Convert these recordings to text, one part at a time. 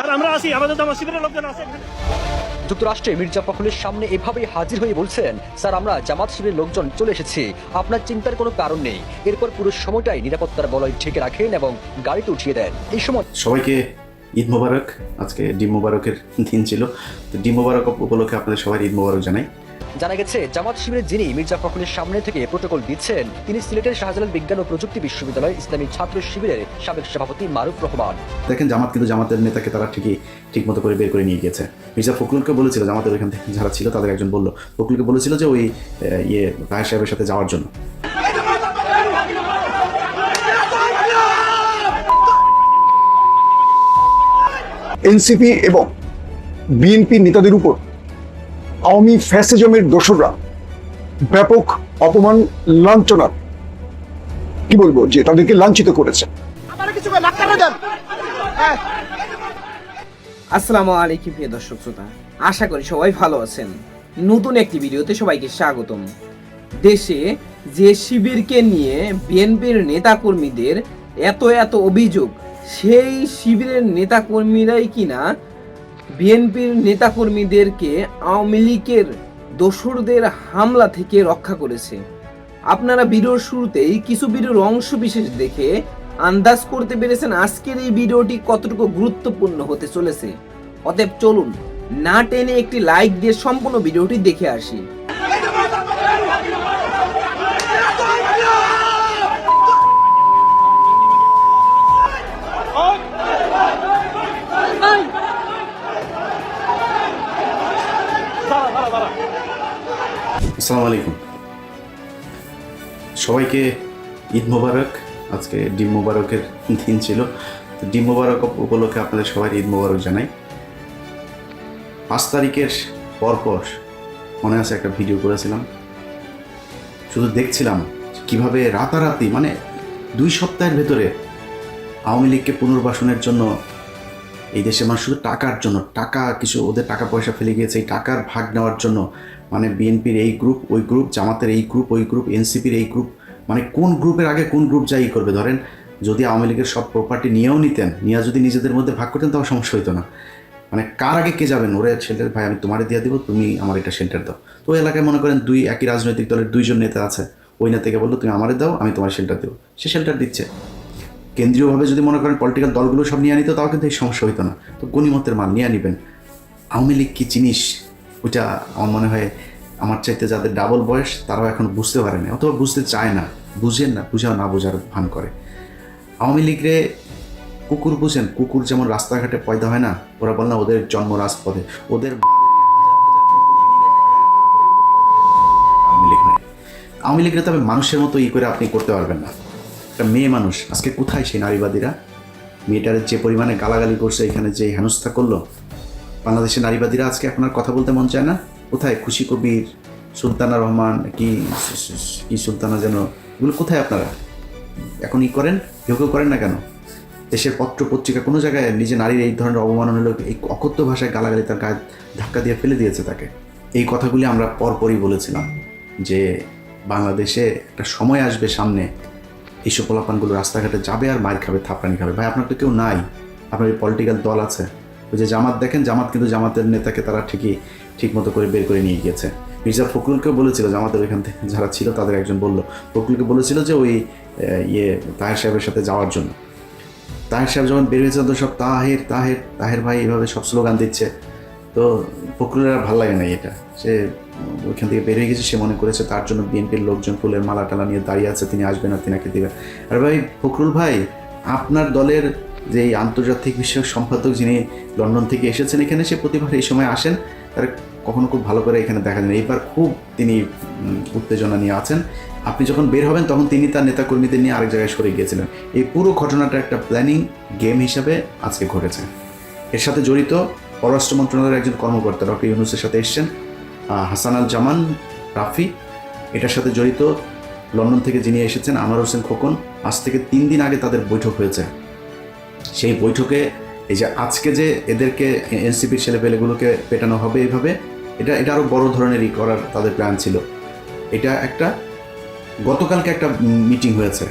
আর আমরা আছি আমাদের জামাত শিবিরের লোকজন আছে যুক্তরাষ্ট্রে মির্জা ফখরুলের সামনে এভাবেই হাজির হয়ে বলছেন স্যার আমরা জামাত শিবিরের লোকজন চলে এসেছি। আপনার চিন্তার কোনো কারণ নেই। এরপর পুরো সময়টাই নিরাপত্তার বলয় ঠেকে রাখেন এবং গাড়িতে উঠিয়ে দেন। এই সময় সবাইকে ঈদ মোবারক। আজকে ডিম মোবারকের দিন ছিল। তো ডিম মোবারক উপলক্ষে আপনাদের সবাই ঈদ মোবারক জানাই। জানা গেছে জামাত শিবিরের যিনি মির্জা ফখরুলের সামনে থেকে প্রোটোকল দিচ্ছেন তিনি সিলেটের শাহজালাল বিজ্ঞান ও প্রযুক্তি বিশ্ববিদ্যালয় ইসলামী ছাত্র শিবিরের সাবেক সভাপতি মারুফ রহমান। দেখেন জামাত কিন্তু জামাতের নেতাকে তারা ঠিকই ঠিক মতো করে বের করে নিয়ে গেছে মির্জা ফখরুলকে বলেছিল জামাতের ওইখান থেকে যারা ছিল তাদের একজন বলল ফখরুলকে বলেছিল যে ওই ইয়ে তাহের সাহেবের সাথে যাওয়ার জন্য। এনসিপি এবং বিএনপি নেতাদের উপর আওয়ামী ফ্যাসিজমের দোসররা ব্যাপক অপমান লাঞ্ছনা কি বলব যে তাদেরকে লাঞ্ছিত করেছে। আসসালামু আলাইকুম প্রিয় দর্শক শ্রোতা আশা করি সবাই ভালো আছেন। নতুন একটি ভিডিওতে সবাইকে স্বাগতম। দেশে যে শিবিরকে নিয়ে বিএনপির নেতাকর্মীদের এত এত অভিযোগ সেই শিবিরের নেতাকর্মীরাই কিনা বিএনপির নেতাকর্মীদেরকে আওয়ামী লীগের দোসরদের হামলা থেকে রক্ষা করেছে। আপনারা ভিডিওর শুরুতেই কিছু ভিডিওর অংশ বিশেষ দেখে আন্দাজ করতে পেরেছেন আজকের এই ভিডিওটি কতটুকু গুরুত্বপূর্ণ হতে চলেছে। অতএব চলুন, না টেনে একটি লাইক দিয়ে সম্পূর্ণ ভিডিওটি দেখে আসি। আসসালামু আলাইকুম সবাইকে ঈদ মোবারক। আজকে ডিম মোবারকের দিন ছিল। তো ডিম মোবারক উপলক্ষে আপনাদের সবাই ঈদ মোবারক জানাই। পাঁচ তারিখের পরপর মনে আছে একটা ভিডিও করেছিলাম। শুধু দেখছিলাম কীভাবে রাতারাতি মানে দুই সপ্তাহের ভেতরে আওয়ামী লীগকে পুনর্বাসনের জন্য এই দেশে মানুষ শুধু টাকার জন্য, টাকা কিছু ওদের টাকা পয়সা ফেলে গিয়েছে, এই টাকার ভাগ নেওয়ার জন্য। মানে বিএনপির এই গ্রুপ ওই গ্রুপ জামাতের এই গ্রুপ ওই গ্রুপ এনসিপির এই গ্রুপ মানে কোন গ্রুপের আগে কোন গ্রুপ যাই করবে? ধরেন, যদি আওয়ামী লীগের সব প্রপার্টি নিয়েও নিতেন, নিয়ে যদি নিজেদের মধ্যে ভাগ করতেন, তাও সমস্যা হতো না। মানে কার আগে কে যাবেন? ওরে শেল্টার ভাই, আমি তোমারে দিয়ে দিব, তুমি আমার এটা সেন্টার দাও। তো ওই এলাকায় মনে করেন দুই একই রাজনৈতিক দলের দুইজন নেতা আছে। ওই নেতাকে বলল, তুমি আমারে দাও, আমি তোমার শেল্টার দেবো। সে শেল্টার দিচ্ছে। কেন্দ্রীয়ভাবে যদি মনে করেন পলিটিক্যাল দলগুলো সব নিয়ে নিত তাও কিন্তু এই সমস্যা হইতো না। তো গণিমতের মাল নিয়ে নিবেন আওয়ামী লীগ কী জিনিস? ওইটা আমার মনে হয়, আমার চাইতে যাদের ডাবল বয়স, তারাও এখন বুঝতে পারে না অথবা বুঝতে চায় না, বুঝেন না, বুঝাও না বোঝার ভান করে। আওয়ামী লীগরে কুকুর বুঝেন, কুকুর যেমন রাস্তাঘাটে পয়দা হয় না, ওরা বল না ওদের জন্ম রাজপথে। ওদের আওয়ামী লীগরে তবে মানুষের মতো ই করে আপনি করতে পারবেন না। একটা মেয়ে মানুষ। আজকে কোথায় সেই নারীবাদীরা? মেয়েটার যে পরিমাণে গালাগালি করছে, এখানে যে হেনস্থা করল, বাংলাদেশের নারীবাদীরা আজকে আপনার কথা বলতে মন চায় না? কোথায় খুশি কবির, সুলতানা রহমান, কি কি সুলতানা যেন, এগুলো কোথায় আপনারা? এখন ই করেন, কেউ কেউ করেন না কেন? দেশের পত্র পত্রিকা কোনো জায়গায় নিজে নারীর এই ধরনের অবমাননা হলো এই অকথ্য ভাষায় গালাগালি তার গায়ে ধাক্কা দিয়ে ফেলে দিয়েছে তাকে। এই কথাগুলি আমরা পরপরই বলেছিলাম যে বাংলাদেশে একটা সময় আসবে সামনে এইসব পোলাপানগুলো রাস্তাঘাটে যাবে আর মার খাবে, থাপড়ানি খাবে। ভাই, আপনার তো কেউ নাই। আপনার এই পলিটিক্যাল দল আছে। ওই যে জামাত, দেখেন জামাত কিন্তু জামাতের নেতাকে তারা ঠিকই ঠিক মতো করে বের করে নিয়ে গিয়েছে। মির্জা ফখরুলকেও বলেছিল, জামাতের ওইখান থেকে যারা ছিল তাদের একজন বলল, ফখরুলকে বলেছিল যে ওই ইয়ে তাহের সাহেবের সাথে যাওয়ার জন্য। তাহের সাহেব যখন বের হয়েছে, তো সব তাহের তাহের তাহের ভাই এভাবে সব স্লোগান দিচ্ছে। তো ফখরুলের আর ভালো লাগে না এটা। সে ওইখান থেকে বের হয়ে গেছে, সে মনে করেছে তার জন্য বিএনপির লোকজন ফুলের মালা টালা নিয়ে দাঁড়িয়ে আছে, তিনি আসবেন আর তিনাকে দিবেন। আর ভাই, ফখরুল ভাই, আপনার দলের যে এই আন্তর্জাতিক বিষয়ক সম্পাদক যিনি লন্ডন থেকে এসেছেন এখানে, সে প্রতিবার এই সময় আসেন, তার কখনো খুব ভালো করে এখানে দেখা যায়। এইবার খুব তিনি উত্তেজনা নিয়ে আছেন। আপনি যখন বের হবেন, তখন তিনি তার নেতাকর্মীদের নিয়ে আরেক জায়গায় সরে গিয়েছিলেন। এই পুরো ঘটনাটা একটা প্ল্যানিং গেম হিসাবে আজকে ঘটেছে। এর সাথে জড়িত পররাষ্ট্র মন্ত্রণালয়ের একজন কর্মকর্তা, ডক্টর ইউনুসের সাথে এসছেন হাসান আল জামান, রাফি, এটার সাথে জড়িত লন্ডন থেকে যিনি এসেছেন আনোয়ার হোসেন খোকন, আজ থেকে তিন দিন আগে তাদের বৈঠক হয়েছে। সেই বৈঠকে এই যে আজকে যে এদেরকে এনসিপির ছেলেপেলেগুলোকে পেটানো হবে এইভাবে, এটা এটা আরও বড় ধরনেরই করার তাদের প্ল্যান ছিল। এটা একটা, গতকালকে একটা মিটিং হয়েছে।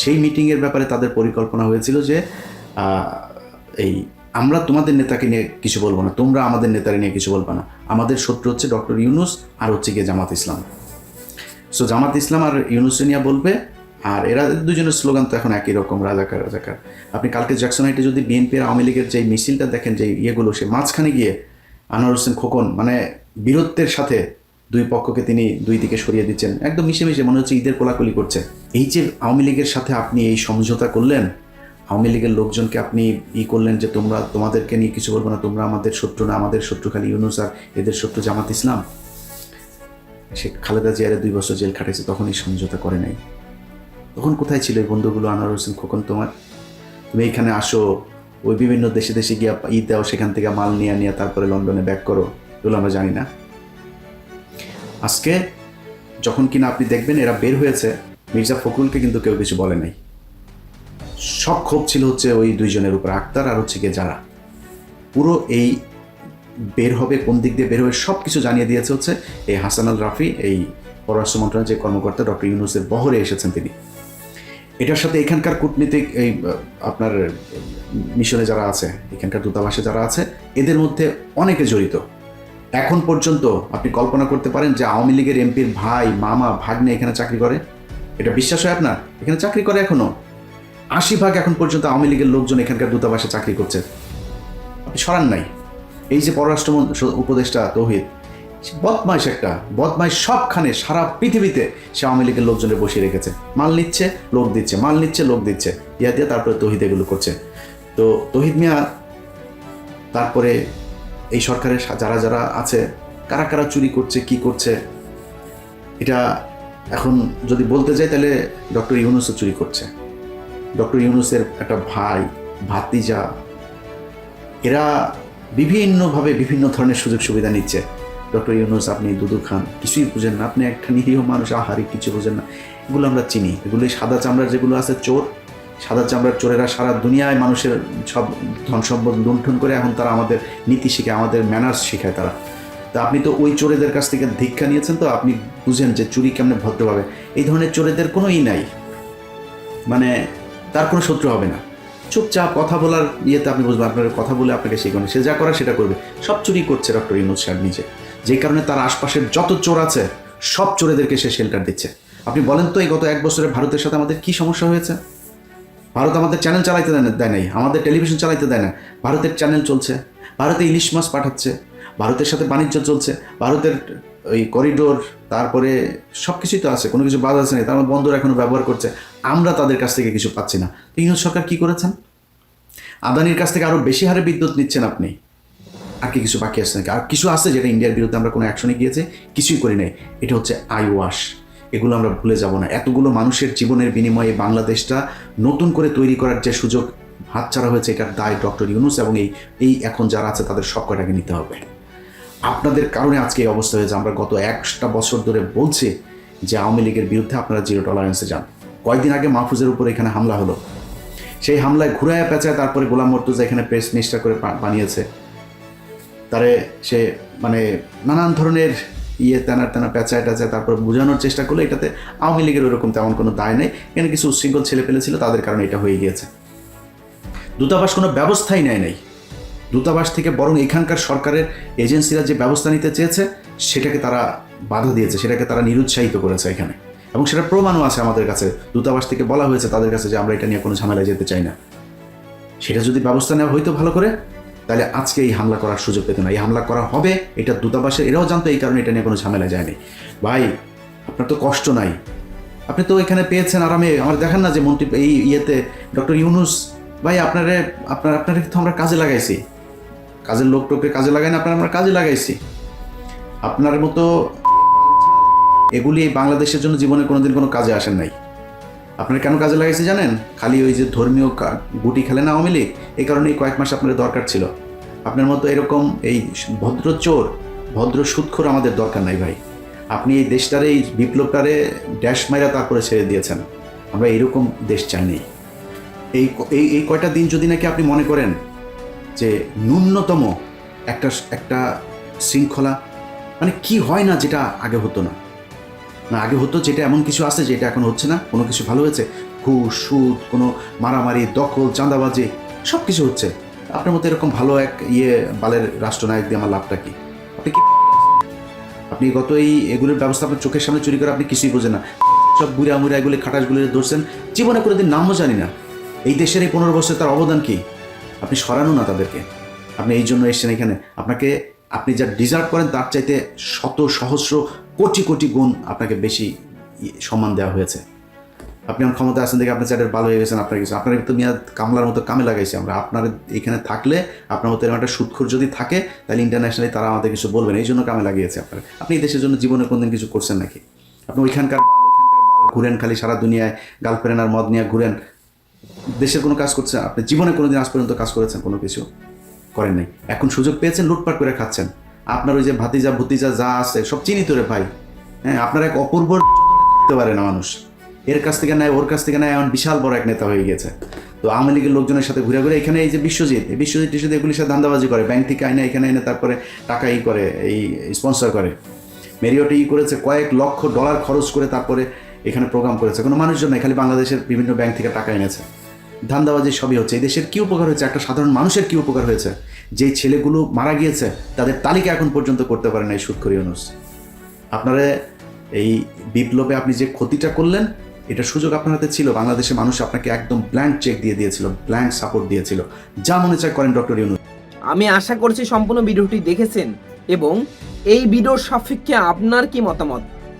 সেই মিটিংয়ের ব্যাপারে তাদের পরিকল্পনা হয়েছিল যে এই আমরা তোমাদের নেতাকে নিয়ে কিছু বলব না, তোমরা আমাদের নেতারে নিয়ে কিছু বলব না। আমাদের শত্রু হচ্ছে ডক্টর ইউনুস আর হচ্ছে গিয়ে জামাত ইসলাম। সো জামাত ইসলাম আর ইউনুস নিয়ে বলবে, আর এরা দুজনের স্লোগান তো এখন একই রকম, রাজাকার রাজাকার। আপনি কালকে জ্যাকসনাইটে যদি বিএনপি আর আওয়ামী লীগের যে মিছিলটা দেখেন যে ইয়েগুলো, সে মাঝখানে গিয়ে আনোয়ার হোসেন খোকন মানে বীরত্বের সাথে দুই পক্ষকে তিনি দুই দিকে সরিয়ে দিচ্ছেন, একদম মিশে মিশে মনে হচ্ছে ঈদের কোলাকুলি করছে। এই যে আওয়ামী লীগের সাথে আপনি এই সমঝোতা করলেন আওয়ামী লীগের লোকজনকে আপনি ই করলেন যে তোমরা, তোমাদেরকে নিয়ে কিছু বলব না, তোমরা আমাদের শত্রু না, আমাদের শত্রু খালি ইউনুস আর এদের শত্রু জামাত ইসলাম। সে খালেদা জিয়ারে দুই বছর জেল খাটাইছে তখন এই সমঝোতা করে নাই। তখন কোথায় ছিল এই বন্ধুগুলো, আনোয়ার হোসেন খোকন তোমার? তুমি এইখানে আসো, ওই বিভিন্ন দেশে দেশে গিয়ে ঈদ দাও, সেখান থেকে মাল নিয়ে নিয়ে তারপরে লন্ডনে ব্যাক করো, এগুলো আমরা জানি না। আজকে যখন কিনা আপনি দেখবেন এরা বের হয়েছে, মির্জা ফখরুলকে কিন্তু কেউ কিছু বলে নাই। সব ক্ষোভ ছিল হচ্ছে ওই দুইজনের উপর, আক্তার আর হচ্ছে গিয়ে যারা। পুরো এই বের হবে, কোন দিক দিয়ে বের হবে সব কিছু জানিয়ে দিয়েছে হচ্ছে এই হাসান আল রাফি, এই পররাষ্ট্র মন্ত্রণালয়ের যে কর্মকর্তা ডক্টর ইউনুসের বহরে এসেছেন তিনি। এটার সাথে এখানকার কূটনীতিক এই, আপনার, মিশনে যারা আছে, এখানকার দূতাবাসে যারা আছে, এদের মধ্যে অনেকে জড়িত। এখন পর্যন্ত আপনি কল্পনা করতে পারেন যে আওয়ামী লীগের এমপির ভাই, মামা, ভাগ্নে এখানে চাকরি করে। এটা বিশ্বাস হয় আপনার? এখানে চাকরি করে এখনও? আশি ভাগ এখন পর্যন্ত আওয়ামী লীগের লোকজন এখানকার দূতাবাসে চাকরি করছে। সরান নাই। এই যে পররাষ্ট্র উপদেষ্টা তৌহিদ বদমাইশ একটা, বদমাইশ সবখানে সারা পৃথিবীতে সে আওয়ামী লীগের লোকজনের বসিয়ে রেখেছে। মাল নিচ্ছে, লোক দিচ্ছে, মাল নিচ্ছে, লোক দিচ্ছে। ইয়া দিয়ে তারপরে তহিদ এগুলো করছে। তো তহিদ মিয়া, তারপরে এই সরকারের যারা যারা আছে, কারা কারা চুরি করছে, কি করছে, এটা এখন যদি বলতে যাই তাহলে ডক্টর ইউনুসও চুরি করছে। ডক্টর ইউনুসের একটা ভাই, ভাতিজা, এরা বিভিন্নভাবে বিভিন্ন ধরনের সুযোগ সুবিধা নিচ্ছে। ডক্টর ইউনুস, আপনি দুদু খান, কিছুই বুঝেন না। আপনি একটা নিরীহ মানুষ, আহারি কিছু বুঝেন না। এগুলো আমরা চিনি। এগুলো সাদা চামড়ার যেগুলো আছে, চোর। সাদা চামড়ার চোরেরা সারা দুনিয়ায় মানুষের সব ধন সম্পদ লুণ্ঠন করে এখন তারা আমাদের নীতি শিখে, আমাদের ম্যানার্স শেখায় তারা। তা আপনি তো ওই চোরেদের কাছ থেকে ধিক্ষা নিয়েছেন তো, আপনি বুঝেন যে চুরি কেমনে ভদ্রভাবে। এই ধরনের চোরেদের কোনো ই নাই। মানে তার কোনো শত্রু হবে না। চুপচাপ কথা বলার ইয়েতে আপনি বুঝবেন আপনার কথা বলে আপনাকে শেখানো সে যা করার সেটা করবে। সব চুরি করছে ডক্টর ইউনুস সাহেব নিজে। যে কারণে তার আশপাশের যত চোর আছে, সব চোরেদেরকে সে শেল্টার দিচ্ছে। আপনি বলেন তো এই গত এক বছরে ভারতের সাথে আমাদের কি সমস্যা হয়েছে? ভারত আমাদের চ্যানেল চালাইতে দেয় নাই। আমাদের টেলিভিশন চালাইতে দেয় না। ভারতের চ্যানেল চলছে। ভারতে ইলিশ মাছ পাঠাচ্ছে। ভারতের সাথে বাণিজ্য চলছে। ভারতের ওই করিডোর তারপরে সব কিছুই তো আছে, কোনো কিছু বাদ আছে না তার মধ্যে বন্ধুরা এখনও ব্যবহার করছে। আমরা তাদের কাছ থেকে কিছু পাচ্ছি না। তো ইউনুস সরকার কি করেছেন? আদানির কাছ থেকে আরও বেশি হারে বিদ্যুৎ নিচ্ছেন আপনি। আর কি কিছু বাকি আছে নাকি? আর কিছু আছে যেটা ইন্ডিয়ার বিরুদ্ধে আমরা কোনো অ্যাকশনে গিয়েছে, কিছুই করি নাই। এটা হচ্ছে আই ওয়াশ। এগুলো আমরা ভুলে যাব না। এতগুলো মানুষের জীবনের বিনিময়ে বাংলাদেশটা নতুন করে তৈরি করার যে সুযোগ হাতছাড়া হয়েছে, এটার দায় ডক্টর ইউনুস এবং এই এই এখন যারা আছে, তাদের সব কটাকে নিতে হবে। আপনাদের কারণে আজকে এই অবস্থা হয়েছে। আমরা গত একটা বছর ধরে বলছি যে আওয়ামী লীগের বিরুদ্ধে আপনারা জিরো টলারেন্সে যান। কয়েকদিন আগে মাহফুজের উপর এখানে হামলা হলো। সেই হামলায় ঘুরায় পেঁচায় তারপরে গোলাম মর্তুজা এখানে প্রেস নিষ্ঠা করে বানিয়েছে। তারে সে মানে নানান ধরনের ইয়ে তেনা তেনা পেঁচায় টাচায় তারপর বোঝানোর চেষ্টা করল। এটাতে আওয়ামী লীগের ওরকম তেমন কোনো দায় নেই। এখানে কিছু উচ্ছৃঙ্খল ছেলে পেলেছিল তাদের কারণে এটা হয়ে গিয়েছে। দূতাবাস কোনো ব্যবস্থাই নেয় নাই। দূতাবাস থেকে বরং এখানকার সরকারের এজেন্সিরা যে ব্যবস্থা নিতে চেয়েছে, সেটাকে তারা বাধা দিয়েছে, সেটাকে তারা নিরুৎসাহিত করেছে এখানে। এবং সেটা প্রমাণও আছে আমাদের কাছে। দূতাবাস থেকে বলা হয়েছে তাদের কাছে যে আমরা এটা নিয়ে কোনো ঝামেলায় যেতে চাই না। সেটা যদি ব্যবস্থা নেওয়া হইতো ভালো করে, তাহলে আজকে এই হামলা করার সুযোগ পেত না। এই হামলা করা হবে, এটা দূতাবাসের, এরাও জানতো এই কারণে এটা নিয়ে কোনো ঝামেলা যায়নি। ভাই, আপনার তো কষ্ট নাই। আপনি তো এখানে পেয়েছেন আরামে। আমার দেখেন না যে মন্ত্রী, এই ইয়েতে ডক্টর ইউনুস, ভাই, আপনারে, আপনার, আপনারে তো আমরা কাজে লাগাইছি। কাজের লোক টোককে কাজে লাগাই না, আপনার আমরা কাজে লাগাইছি। আপনার মতো এগুলি এই বাংলাদেশের জন্য জীবনে কোনোদিন কোনো কাজে আসেন নাই। আপনার কেন কাজে লাগাইছে জানেন? খালি ওই যে ধর্মীয় গুটি খেলে না আওয়ামী এই কারণেই কয়েক মাস আপনার দরকার ছিল। আপনার মতো এরকম এই ভদ্র চোর, ভদ্র সুৎখোর আমাদের দরকার নাই ভাই। আপনি এই দেশটারে, এই বিপ্লবটারে ড্যাশ মাইরা তারপরে ছেড়ে দিয়েছেন। আমরা এরকম দেশ চাইনি এই এই কয়টা দিন যদি নাকি আপনি মনে করেন যে ন্যূনতম একটা একটা শৃঙ্খলা মানে কি হয় না যেটা আগে হতো না? না, আগে হতো যেটা এমন কিছু আছে যেটা এখন হচ্ছে না, কোনো কিছু ভালো হয়েছে? ঘুষ, সুদ, কোনো মারামারি, দখল, চাঁদাবাজি সব কিছু হচ্ছে। আপনার মতো এরকম ভালো এক ইয়ে বালের রাষ্ট্রনায়ক দিয়ে আমার লাভটা কি? আপনি কি আপনি গত এই এগুলোর ব্যবস্থা আপনার চোখের সামনে চুরি করে আপনি কিছুই বোঝেন না। সব বুড়া মুড়া এগুলি খাটাসগুলি ধরছেন, জীবনে কোনোদিন নামও জানি না। এই দেশের এই পনেরো বছর তার অবদান কি? আপনি সরানো না তাদেরকে। আপনি এই জন্য এসেছেন এখানে। আপনাকে, আপনি যা ডিজার্ভ করেন তার চাইতে শত সহস্র কোটি কোটি গুণ আপনাকে বেশি সম্মান দেওয়া হয়েছে। আপনি আমার ক্ষমতা আছেন দেখে আপনার চ্যাটের ভালো হয়ে গেছেন আপনার কিছু। আপনার তো মিয়া কামলার মতো কামে লাগাইছি। আমরা আপনার এখানে থাকলে, আপনার মতো এরকম একটা সুৎখোর যদি থাকে, তাহলে ইন্টারন্যাশনালি তারা আমাদের কিছু বলবেন। এই জন্য কামে লাগিয়েছে আপনার। আপনি দেশের জন্য জীবনে কোনদিন কিছু করছেন নাকি? আপনি ওইখানকার ঘুরেন খালি সারা দুনিয়ায় গার্লফ্রেন্ড আর মদ নিয়ে ঘুরেন। দেশের কোনো কাজ করছেন আপনি জীবনে কোনোদিন আজ পর্যন্ত কাজ করেছেন, কোনো কিছু করেন নাই। এখন সুযোগ পেয়েছেন, লুটপাট করে খাচ্ছেন। আপনার ওই যে ভাতিজা, ভতিজা যা আছে, সব চিনি তোরে ভাই। হ্যাঁ আপনার এক অপূর্ব থাকতে পারে না মানুষ। এর কাছ থেকে নেয়, ওর কাছ থেকে নেয়, এমন বিশাল বড় এক নেতা হয়ে গেছে। তো আওয়ামী লীগের লোকজনের সাথে ঘুরে ঘুরে এখানে এই যে বিশ্বজিৎ, এই বিশ্বজিৎ টিশ্বজিৎ এগুলির সাথে ধান্দাবাজি করে। ব্যাংক থেকে আইনে, এখানে এনে তারপরে টাকা ই করে, এই স্পন্সর করে। মেরিওটে ই করেছে কয়েক লক্ষ ডলার খরচ করে তারপরে প্রোগ্রাম করেছে। কোনো মানুষজন নাই, খালি বাংলাদেশের বিভিন্ন ব্যাংক থেকে টাকা এনেছে। ধান্দাবাজি সবই হচ্ছে। এই দেশের কি উপকার হয়েছে? একটা সাধারণ মানুষের কী উপকার হয়েছে? যেই ছেলেগুলো মারা গিয়েছে, তাদের তালিকা এখন পর্যন্ত করতে পারে না এই সুৎখরি অনুষ। আপনারা এই বিপ্লবে আপনি যে ক্ষতিটা করলেন, এটা সুযোগ আপনার হাতে ছিল। বাংলাদেশের মানুষ আপনাকে একদম ব্ল্যাঙ্ক চেক দিয়ে দিয়েছিল ব্ল্যাঙ্ক সাপোর্ট দিয়েছিল। যা মনে চায় করেন ডক্টর ইউনুস। আমি আশা করছি সম্পূর্ণ ভিডিওটি দেখেছেন এবং এই ভিডিওর সাপেক্ষে আপনার কি মতামত?